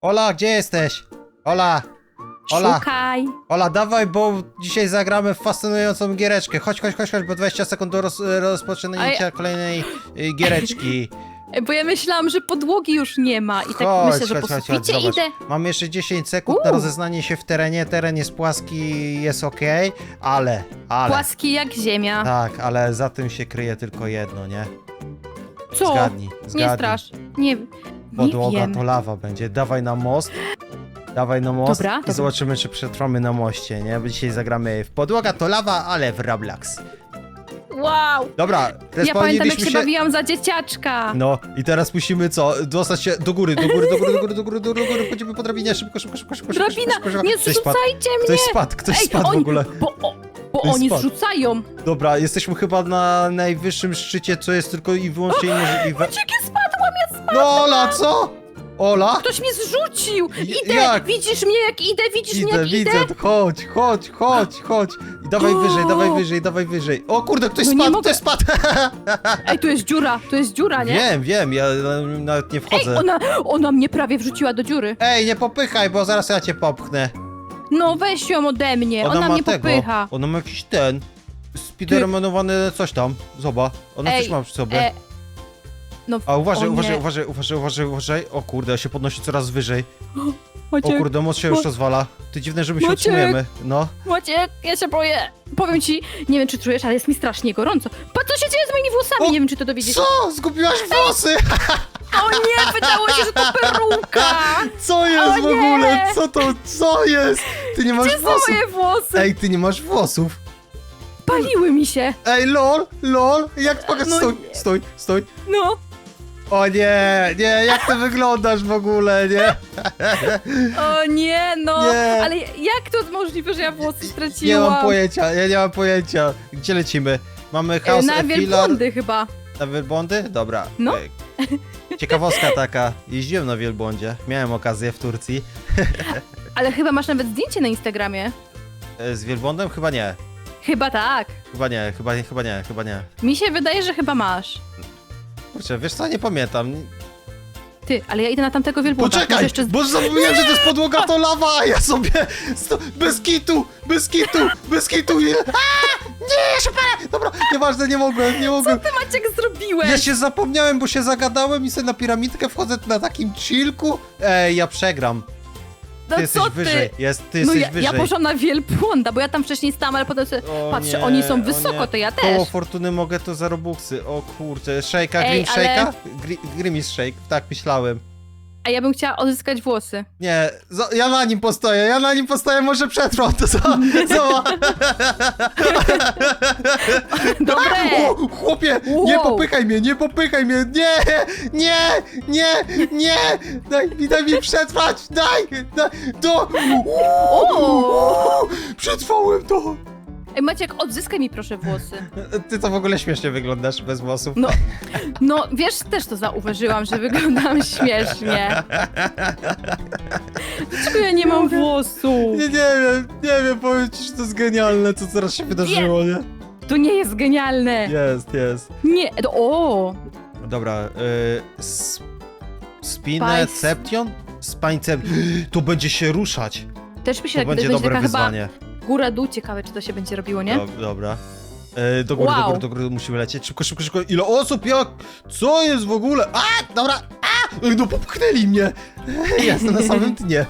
Ola, gdzie jesteś? Ola! Ola! Szukaj. Ola, dawaj, bo dzisiaj zagramy w fascynującą giereczkę. Chodź, chodź, chodź, chodź, bo 20 sekund do roz, rozpoczęcia kolejnej y, giereczki. E, Bo ja myślałam, że podłogi już nie ma i tak Chodź, myślę, że chodź, po chodź, chodź, suficie zobacz. idę. Mamy jeszcze 10 sekund na rozeznanie się w terenie. Teren jest płaski, jest ok, ale, ale. Płaski jak ziemia. Tak, ale za tym się kryje tylko jedno, nie? Co? Zgadnij, Nie zgadnij. strasz. Nie, nie Podłoga wiem. to lawa będzie. Dawaj na most. Dawaj na most Dobra, i dobra. zobaczymy, czy przetrwamy na moście, nie? Bo dzisiaj zagramy w podłoga to lawa, ale w Roblox. Wow. Dobra, Ja pamiętam, jak się się... bawiłam za dzieciaczka. No i teraz musimy co? Dostać się do góry, do góry, do góry, do góry, do góry, do góry, do góry. Chodzimy po drabinie, szybko, szybko, szybko, szybko. szybko, Drabina, szybko, szybko. nie Ktoś spadł, zrzucajcie mnie. ktoś spadł, ktoś Ej, spadł w oni, ogóle. Bo, o, bo Ktoś oni spadł. zrzucają. Dobra, jesteśmy chyba na najwyższym szczycie, co jest tylko i wyłącznie niemożliwe. Ja spadłam. No Ola, co? Ola? Ktoś mnie zrzucił. Idę, jak? widzisz mnie jak idę, widzisz mnie Idę, jak widzę, idę. chodź, chodź, chodź, chodź. I dawaj O! wyżej, dawaj wyżej, dawaj wyżej. O kurde, ktoś No nie spadł, mogę. ktoś spadł. Ej, tu jest dziura, tu jest dziura, nie? Wiem, wiem, ja na- nawet nie Ej, wchodzę. ona, ona mnie prawie wrzuciła do dziury. Ej, nie popychaj, bo zaraz ja cię popchnę. No weź ją ode mnie, ona, ma mnie tego, popycha. ona ma jakiś ten, spidermanowany coś tam, zobacz. Ona Ej, coś ma przy sobie. E, no, A uważaj, o uważaj, nie. uważaj, uważaj, uważaj, uważaj. O kurde, ja się podnosi coraz wyżej. O Maciek, kurde, most się już Mo- rozwala. Ty dziwne, że my się Maciek! utrzymujemy. No. Maciek, ja się boję. Powiem ci, nie wiem czy czujesz, ale jest mi strasznie gorąco. Patrz co się dzieje z moimi włosami, O, nie wiem czy to dowiedzieć. Co? Zgubiłaś włosy! O nie, wydało się, że to peruka. Co jest O w ogóle? Co to? Co jest? Ty nie masz Gdzie są włosów. moje włosy? Ej, ty nie masz włosów. Paliły mi się. Ej, lol, lol. Jak pokaż, No stój, nie. stój, stój. No, O nie, nie, jak ty wyglądasz w ogóle, nie? o nie, no. Nie. Ale jak to możliwe, że ja włosy Nie straciłam? mam pojęcia, ja nie mam pojęcia. Gdzie lecimy? Mamy E, House Na wielbłądy chyba. Na wielbłądy? Dobra. No. Ej, Ciekawostka taka. Jeździłem na wielbłądzie. Miałem okazję w Turcji. Ale chyba masz nawet zdjęcie na Instagramie. E, Z wielbłądem? Chyba nie. Chyba tak. Chyba nie, chyba nie, chyba nie, chyba nie. Mi się wydaje, że chyba masz. Kurczę, wiesz co, nie pamiętam. Ty, ale ja idę na tamtego wielbłąda. Może Poczekaj, jeszcze... z- bo zapomniałem, że to jest podłoga, to lawa, a ja sobie... Sto... Bez kitu, bez kitu, bez kitu. Nie, A! nie, ja się palę. Dobra, nieważne, nie mogłem, nie mogłem. Ty Maciek zrobiłeś? Ja się zapomniałem, bo się zagadałem i sobie na piramidkę wchodzę na takim chillku. Ej, ja przegram. Ty no jesteś co wyżej, ty? jest, ty No jesteś ja, wyżej. ja poszłam na wielbłąda, bo ja tam wcześniej stałam, ale potem sobie O patrzę, nie, oni są wysoko, nie. to ja Koło też. fortuny mogę to za robuxy. O kurczę, szejka, Ej, Grim ale- Shake'a? Gri Grimace Shake, tak myślałem. A ja bym chciała odzyskać włosy. Nie, za- ja na nim postoję, ja na nim postoję, może przetrwam to co? co? Dobre! O, chłopie, nie Wow. popychaj mnie, nie popychaj mnie, nie, nie, nie, nie, daj mi, daj mi przetrwać, daj, daj, to, O! przetrwałem to. Ej, Maciek, odzyskaj mi proszę włosy. Ty to w ogóle śmiesznie wyglądasz bez włosów. No, no wiesz, też to zauważyłam, że wyglądam śmiesznie. Dlaczego ja nie mam włosu? Nie, nie wiem, nie wiem, powiem ci, że to jest genialne, co teraz się wydarzyło, nie? To nie jest genialne. Jest, jest. Nie, to, o! Dobra, y, s- Spineception? Spineception. To będzie się ruszać. Też mi się To tak będzie będzie dobre taka wyzwanie. Góra dół, ciekawe czy to się będzie robiło, nie? Do, dobra. E, do góry, do Wow. góry, do góry musimy lecieć. Szybko, szybko, szybko. Ile osób? Jak? Co jest w ogóle? A, dobra. A! No popchnęli mnie. Jestem na samym dnie.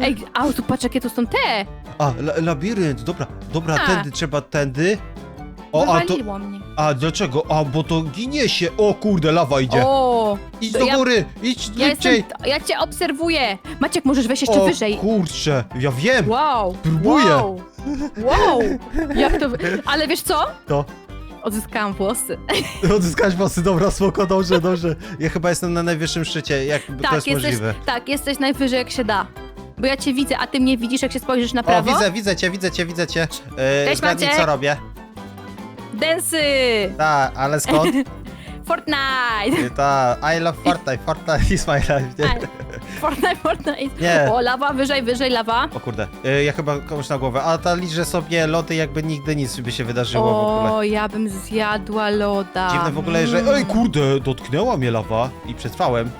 Ej, a tu patrz jakie to są te! A, la, labirynt. Dobra, dobra, A. tędy trzeba, tędy. O, a to... Wywaliło mnie. A, dlaczego? A, bo to ginie się. O kurde, lawa idzie. O! Idź to do ja- góry, idź Ja, jestem, szybciej. ja cię obserwuję! Maciek, możesz wejść jeszcze O wyżej. kurczę, ja wiem. Wow! Próbuję. Wow! wow. Jak to... wy- Ale wiesz co? To. Odzyskałam włosy. Odzyskać włosy, dobra, spoko, dobrze, dobrze. Ja chyba jestem na najwyższym szczycie, jak to tak, jest jesteś, możliwe. tak, jesteś najwyżej jak się da. Bo ja cię widzę, a ty mnie widzisz jak się spojrzysz na O, prawo? widzę, widzę cię, widzę cię, widzę cię. E, Cześć, zgadnij, Maciek. co robię. Densy! Ta, ale skąd? Fortnite! Ta, I love Fortnite, Fortnite is my life. Nie? Fortnite, Fortnite. Nie. O, lawa, wyżej, wyżej, lawa. O kurde, e, ja chyba komuś na głowę. A ta liczę sobie loty, jakby nigdy nic by się wydarzyło w ogóle. O, ja bym zjadła loda. Dziwne w ogóle, że... Ej, kurde, dotknęła mnie lawa i przetrwałem.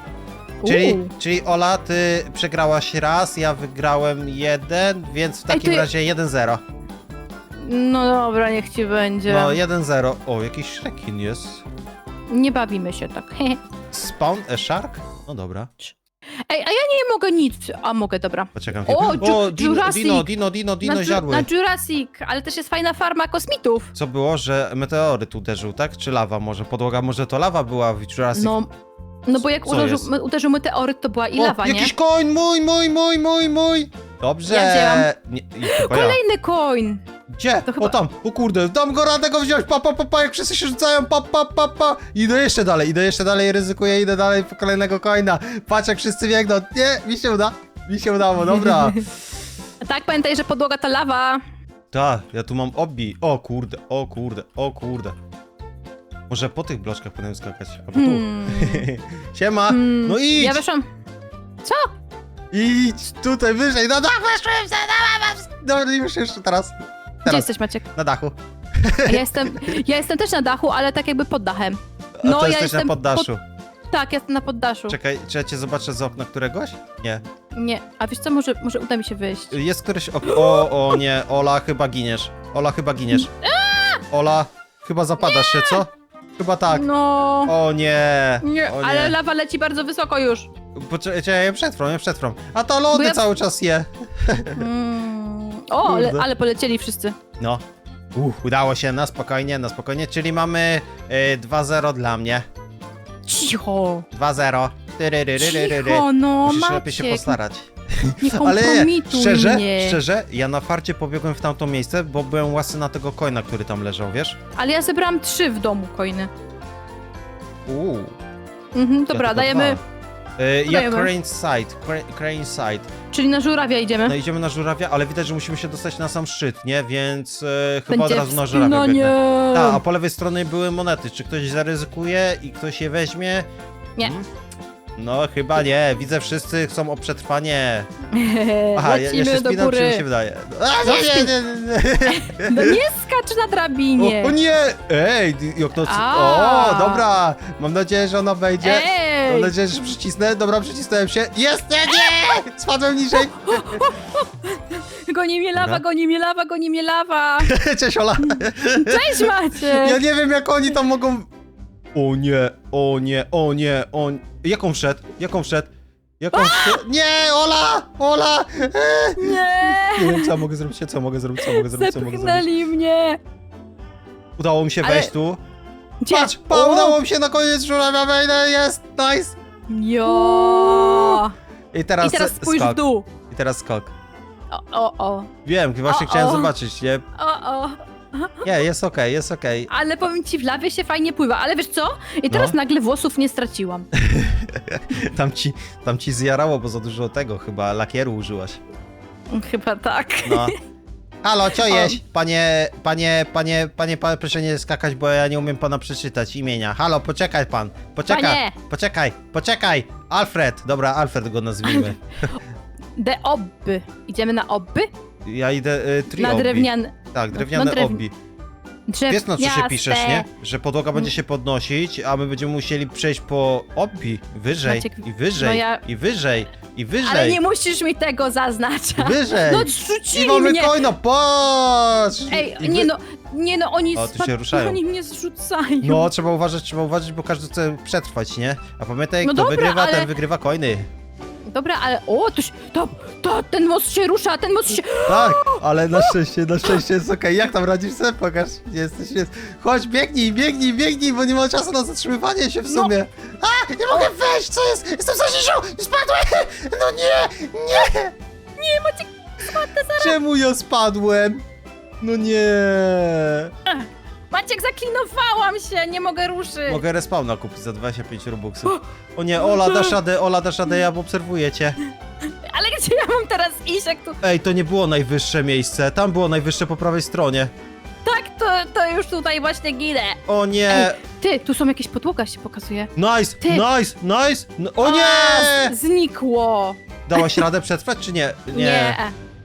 Czyli, czyli Ola, ty przegrałaś raz, ja wygrałem jeden, więc w takim ja- razie 1-0. No dobra, niech ci będzie. No 1-0. O, jakiś Shrekin jest. Nie bawimy się tak. Spawn a shark? No dobra. Ej, a ja nie mogę nic. A mogę, dobra. Poczekam. O, chwilę. Ju- Dino, Jurassic. Dino, Dino, Dino, Dino na, Ju- ziarły. na Jurassic, ale też jest fajna farma kosmitów. Co było, że meteoryt uderzył, tak? Czy lawa może? Podłoga, może to lawa była w Jurassic? No, no bo jak Co uderzył, jest? uderzył meteoryt, to była i o, lawa, nie? jakiś koń, mój, mój, mój, mój, mój. Dobrze. Ja wzięłam. Nie, chyba ja. Kolejny coin. Gdzie? To chyba- O tam, o kurde, dam go radę go wziąć, pa, pa, pa, pa, jak wszyscy się rzucają, pa, pa, pa, pa. Idę jeszcze dalej, idę jeszcze dalej, ryzykuję, idę dalej po kolejnego coina. Patrz jak wszyscy biegną, nie, mi się uda, mi się udało, dobra. A tak, pamiętaj, że podłoga to lawa. Tak, ja tu mam obi, o kurde, o kurde, o kurde. Może po tych bloczkach powinienem skakać, albo tu. Hmm. Siema, Hmm. no idź, Ja weszłam. Co? idź, tutaj wyżej, na dach weszłem, za Dobra, już jeszcze teraz, Gdzie teraz, jesteś, Maciek? na dachu. Ja jestem, ja jestem też na dachu, ale tak jakby pod dachem. A No, to ja jesteś jestem na poddaszu. Tak, jestem na poddaszu. Czekaj, czy ja cię zobaczę z okna któregoś? Nie. Nie, a wiesz co, może, może uda mi się wyjść. Jest któreś okno. O, o nie, Ola, chyba giniesz. Ola, chyba giniesz. Ola, chyba zapadasz się, co? Chyba tak. No. O nie. Nie, o nie. ale lawa leci bardzo wysoko już. Poczekaj, ja przetrwam, ja przetrwam. A to lody Bo ja- cały czas je. Mm. O, ale, Kurde. ale polecieli wszyscy. No. Uff, udało się, na spokojnie, na spokojnie. Czyli mamy y, 2-0 dla mnie. Cicho. 2-0. Tyryryryryryry. Cicho, no, Musisz lepiej się postarać. Nie Ale kompromituj szczerze, mnie. szczerze, ja na farcie pobiegłem w tamto miejsce, bo byłem łasy na tego coina, który tam leżał, wiesz? Ale ja zebrałam trzy w domu coiny. Uuu. Mhm, dobra, tylko dajemy. dwa. Ja Dajemy. Crane Side, Cra- Crane Side. Czyli na żurawia idziemy. No idziemy na żurawia, ale widać, że musimy się dostać na sam szczyt, nie? Więc e, chyba Będzie od razu na żurawia wspinanie. biegnę. Tak, a po lewej stronie były monety. Czy ktoś zaryzykuje i ktoś je weźmie? Nie. Hmm? No chyba nie, widzę wszyscy chcą o przetrwanie. Aha, ja, ja Lecimy się do spinam, czy mi góry. się wydaje? A, nie, nie, nie, nie. No nie skacz na drabinie. O, o nie! Ej, jak to... A. O, dobra! Mam nadzieję, że ona wejdzie. Mam Ej! nadzieję, że przycisnę. Dobra, przycisnąłem się. Jest! Nie, nie! Spadłem niżej. Goni mnie lawa, Dobra. goni mnie lawa, goni mnie lawa. Cześć, Ola. Cześć Maciek! Ja nie wiem, jak oni tam mogą... O nie, o nie, o nie, o nie. Jaką wszedł? Jaką wszedł? Jaką wszedł? Nie, Ola! Ola! Eee. Nie! Nie wiem, co ja mogę zrobić, co mogę zrobić, co mogę zrobić, co mogę zrobić. Zepchnęli mnie! Udało mi się Ale- wejść tu. Gdzie? Patrz, pa, O! udało mi się na koniec żurawia wejdę, jest, nice! Jo! I teraz, I teraz spójrz skok. w dół. I teraz skok. O, o, o. Wiem, właśnie O, chciałem o. zobaczyć, nie? O, o. Nie, jest okej, jest okej. Ale powiem ci, w lawie się fajnie pływa. Ale wiesz co? I teraz No. nagle włosów nie straciłam. Tam ci, tam ci zjarało, bo za dużo tego chyba lakieru użyłaś. Chyba tak. No. Halo, co jest? Panie, panie, panie, panie, proszę nie skakać, bo ja nie umiem pana przeczytać imienia. Halo, poczekaj pan. Poczekaj, Panie! poczekaj, poczekaj. Alfred, dobra, Alfred go nazwijmy. De obby. Idziemy na obby? Ja idę y, trio Na drewniany. Tak, drewniane na drew- obi. Drzew. Wiesz na co się piszesz, nie? Że podłoga będzie Mm. się podnosić, a my będziemy musieli przejść po obi, wyżej, Maciek, i wyżej, no ja- i wyżej, i wyżej, Ale nie musisz mi tego i zaznaczać. wyżej. No I zrzucili mamy mnie! coina, patrz! Ej, I nie no, nie no, oni O, tu się ruszają. Oni mnie zrzucają. No, trzeba uważać, trzeba uważać, bo każdy chce przetrwać, nie? A pamiętaj, No kto dobra, wygrywa, ale- ten wygrywa coiny. Dobra, ale o, to, się- to, to, ten most się rusza, ten most się... Tak, ale na szczęście, na szczęście jest okej. Jak tam radzisz sobie? Pokaż. Jesteś, jest. Chodź, biegnij, biegnij, biegnij, bo nie ma czasu na zatrzymywanie się w No. sumie. A, nie mogę wejść, co jest? Jestem za Zizio! Spadłem! No nie, nie! Nie, Maciek, spadnę zaraz. Czemu ja spadłem? No nie. Maciek, zaklinowałam się, nie mogę ruszyć. Mogę respawna kupić za 25 robuxów. O nie, Ola, dasz radę, Ola, dasz radę, ja obserwuję cię. Ale gdzie ja mam teraz iść, jak tu... Ej, to nie było najwyższe miejsce, tam było najwyższe po prawej stronie. Tak, to, to już tutaj właśnie ginę. O nie! Ty, tu są jakieś podłoga, się pokazuje. Nice, Ty. nice, nice! No, o nie! Z- znikło. Dałaś radę przetrwać, czy nie? Nie.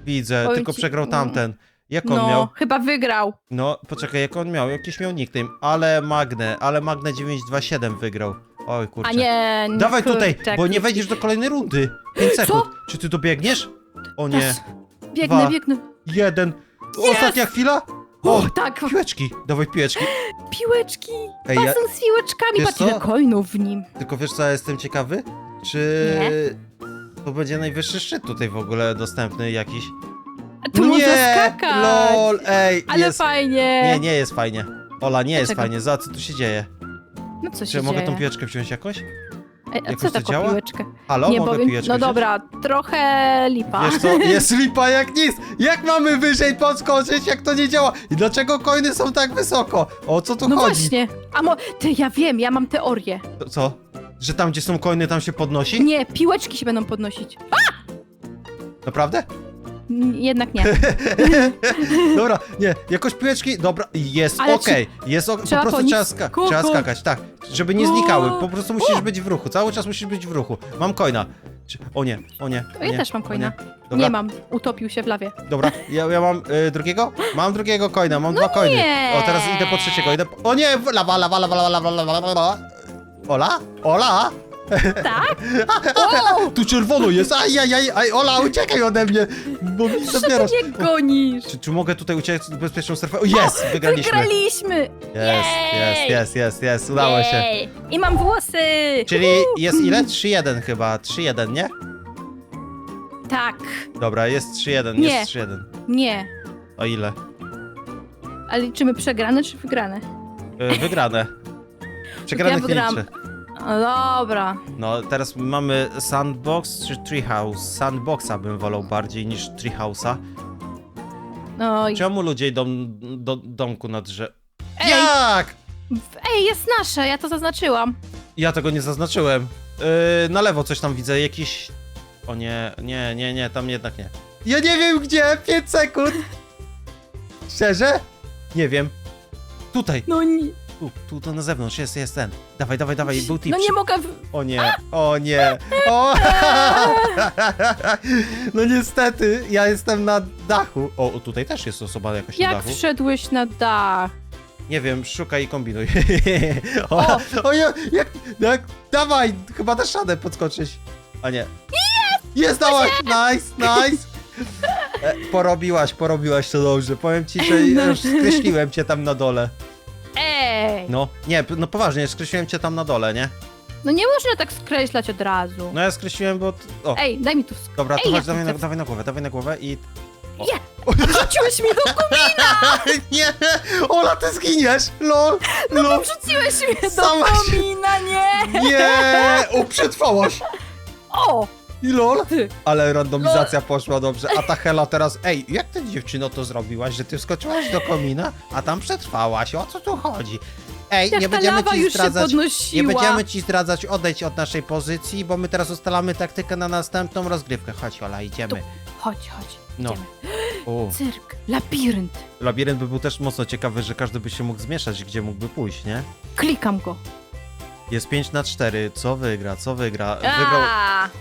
Widzę, Powiem tylko ci- przegrał tamten. Jak on No, miał? chyba wygrał. No, poczekaj, jak on miał? Jakiś miał nickname. Ale Magne, ale Magne 927 wygrał. Oj, kurczę. A nie, nie Dawaj tutaj, kurczak. bo nie wejdziesz do kolejnej rundy. 5 Co? sekund. Czy ty dobiegniesz? O nie. Biegnę, Dwa. biegnę. Jeden. Ostatnia chwila. O, O, tak, piłeczki. Dawaj piłeczki. piłeczki. Ej, Basen ja- z piłeczkami, patrz ile co? coinów w nim. Tylko wiesz co, ja jestem ciekawy? Czy to będzie najwyższy szczyt tutaj w ogóle dostępny jakiś? Tu można skakać. lol, ej, Ale jest... fajnie. Nie, nie jest fajnie. Ola, nie jest Dlaczego? fajnie. Za co tu się dzieje? No co się Czy ja mogę dzieje? tą piłeczkę wziąć jakoś? Ej, a jakoś co to taką działa? piłeczkę? Halo, nie mogę powiem. piłeczkę No wziąć? dobra, trochę lipa. Wiesz co, jest lipa jak nic! Jak mamy wyżej podskoczyć, jak to nie działa? I dlaczego coiny są tak wysoko? O co tu No chodzi? właśnie. A mo... Ty, ja wiem, ja mam teorię. To Co? Że tam, gdzie są coiny, tam się podnosi? Nie, piłeczki się będą podnosić. Naprawdę? Jednak nie. Dobra, nie, jakoś piłeczki, dobra, jest Ale okej, jest ok, po trzeba prostu po nich trzeba, ska skakać. trzeba skakać, tak, żeby nie znikały, po prostu musisz być w ruchu, cały czas musisz być w ruchu. Mam coina. Czy- O nie, o nie, o To ja nie, też mam o coina. Nie. Dobra, Nie mam. Utopił się w lawie. dobra, ja, ja mam y, drugiego? Mam drugiego coina, mam dwa coiny. No nie. O, teraz idę po trzeciego, idę po... O nie, w- lawa, lawa, lawa, lawa, lawa, lawa, lawa. Ola? Ola? Tak? Tu czerwono jest, aj, aj, Ola, uciekaj ode mnie, bo mi Co zabierasz. ty mnie gonisz? Czy, czy mogę tutaj uciec bezpieczną strefę? O, jest, wygraliśmy. Wygraliśmy! Jest, jest, jest, jest, jest, udało się. Jej. I mam włosy! Czyli Uhu. jest ile? 3-1 chyba, 3-1, nie? Tak. Dobra, jest 3-1, Nie. jest 3-1. Nie. O ile? Ale liczymy przegrane czy wygrane? Y, Wygrane. Przegranych nie wygrałam. liczę. O, dobra. No, teraz mamy Sandbox czy Treehouse? Sandboxa bym wolał bardziej niż Treehouse'a. No i... Czemu ludzie idą do domku na drzew? Ej. Jak? Ej, jest nasze, ja to zaznaczyłam. Ja tego nie zaznaczyłem. Yy, na lewo coś tam widzę, jakiś... O nie, nie, nie, nie, tam jednak nie. Ja nie wiem gdzie, 5 sekund. Szczerze? Nie wiem. Tutaj, No nie, tu, tu, to na zewnątrz, jest, jest ten. Dawaj, dawaj, dawaj, był tip. no nie mogę... W... O nie, o nie, o! No niestety, ja jestem na dachu. O, o, tutaj też jest osoba jakoś na Jak dachu. wszedłeś na dach? Nie wiem, szukaj i kombinuj. o, o nie, jak, jak, dawaj, chyba dasz radę podskoczyć. A nie. Jest! Jest, dałaś, nice, nice. E, porobiłaś, porobiłaś to dobrze. Powiem ci, że już skreśliłem cię tam na dole. Ej! No, nie, no poważnie, skreśliłem cię tam na dole, nie? No nie można tak skreślać od razu. No ja skreśliłem, bo... O, Ej, daj mi tu sk- dobra, to Ej, chodź, ja dawaj na, chcę- dawaj na głowę, dawaj na głowę i... O. Nie! Wrzuciłeś mnie do nie! Ola, ty zginiesz! Lol! Lol! Wrzuciłeś mnie do Sama się- komina, nie! Nie! O, przetrwałaś! O! I lol! Ty. Ale randomizacja poszła dobrze. A ta Hela teraz... Ej, jak ty dziewczyno to zrobiłaś, że ty wskoczyłaś do komina, a tam przetrwałaś? O co tu chodzi? Ej, Jak nie ta będziemy lawa ci już się zdradzać... podnosiła. Nie będziemy ci zdradzać, odejdź od naszej pozycji, bo my teraz ustalamy taktykę na następną rozgrywkę. Chodź, Ola, idziemy. Chodź, chodź. No. Idziemy. Cyrk, labirynt. Labirynt by był też mocno ciekawy, że każdy by się mógł zmieszać, gdzie mógłby pójść, nie? Klikam go. Jest 5 na 4. Co wygra? Co wygra? Wygrał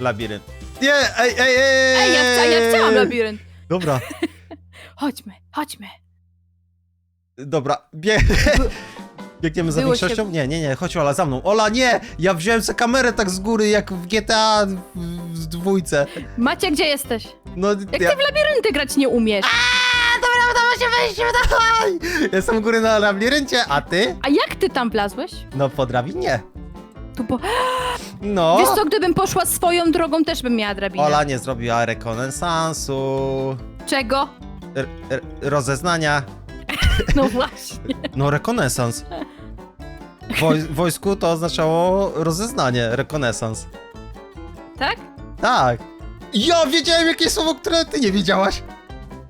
labirynt. Nie, ej, ej, ej! Ej, ja, chcia, ja chciałam labirynt. Dobra, Chodźmy, chodźmy. dobra. Bie... Biegniemy za Było się- większością? Nie, nie, nie, chodź Ola, za mną. Ola, nie! Ja wziąłem sobie kamerę tak z góry, jak w GTA w, w dwójce. Macie, gdzie jesteś? No, Jak ja... ty w labirynty grać nie umiesz? Dobra, udało się wejść, dawaj! Jestem u góry na labiryncie, a ty? A jak ty tam wlazłeś? No, po drabinie. Tu bo... No. Wiesz co, gdybym poszła swoją drogą, też bym miała drabinę. Ola nie zrobiła rekonesansu. Czego? R- r- rozeznania. No właśnie. No, rekonesans. W woj- wojsku to oznaczało rozeznanie, rekonesans. Tak? Tak. Ja wiedziałem jakieś słowo, które ty nie wiedziałaś.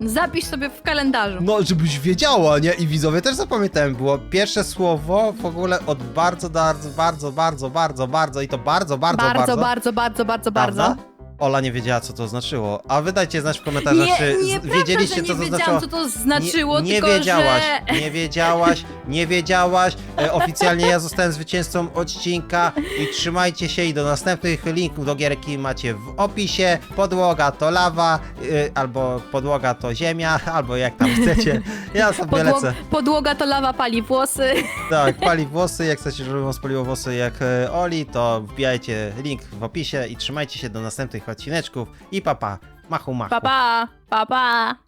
Zapisz sobie w kalendarzu. No, żebyś wiedziała, nie? I widzowie też zapamiętałem. Było pierwsze słowo w ogóle od bardzo, bardzo, bardzo, bardzo, bardzo, bardzo i to bardzo, bardzo, bardzo. bardzo, bardzo, bardzo, bardzo, bardzo. Prawda? Ola nie wiedziała, co to znaczyło. A wydajcie znać w komentarzach, czy wiedzieliście, co to znaczyło. co to znaczyło, nie, nie tylko wiedziałaś, że... nie wiedziałaś, nie wiedziałaś. E, oficjalnie ja zostałem zwycięzcą odcinka i trzymajcie się i do następnych linków do gierki macie w opisie. Podłoga to lawa, e, albo podłoga to ziemia, albo jak tam chcecie. Ja sobie Podło- lecę. podłoga to lawa pali włosy. Tak, pali włosy, jak chcecie, żeby wam spaliło włosy jak e, Oli, to wbijajcie link w opisie i trzymajcie się do następnych kolejnych odcineczków i papa. Machu machu. Pa, pa, pa, pa.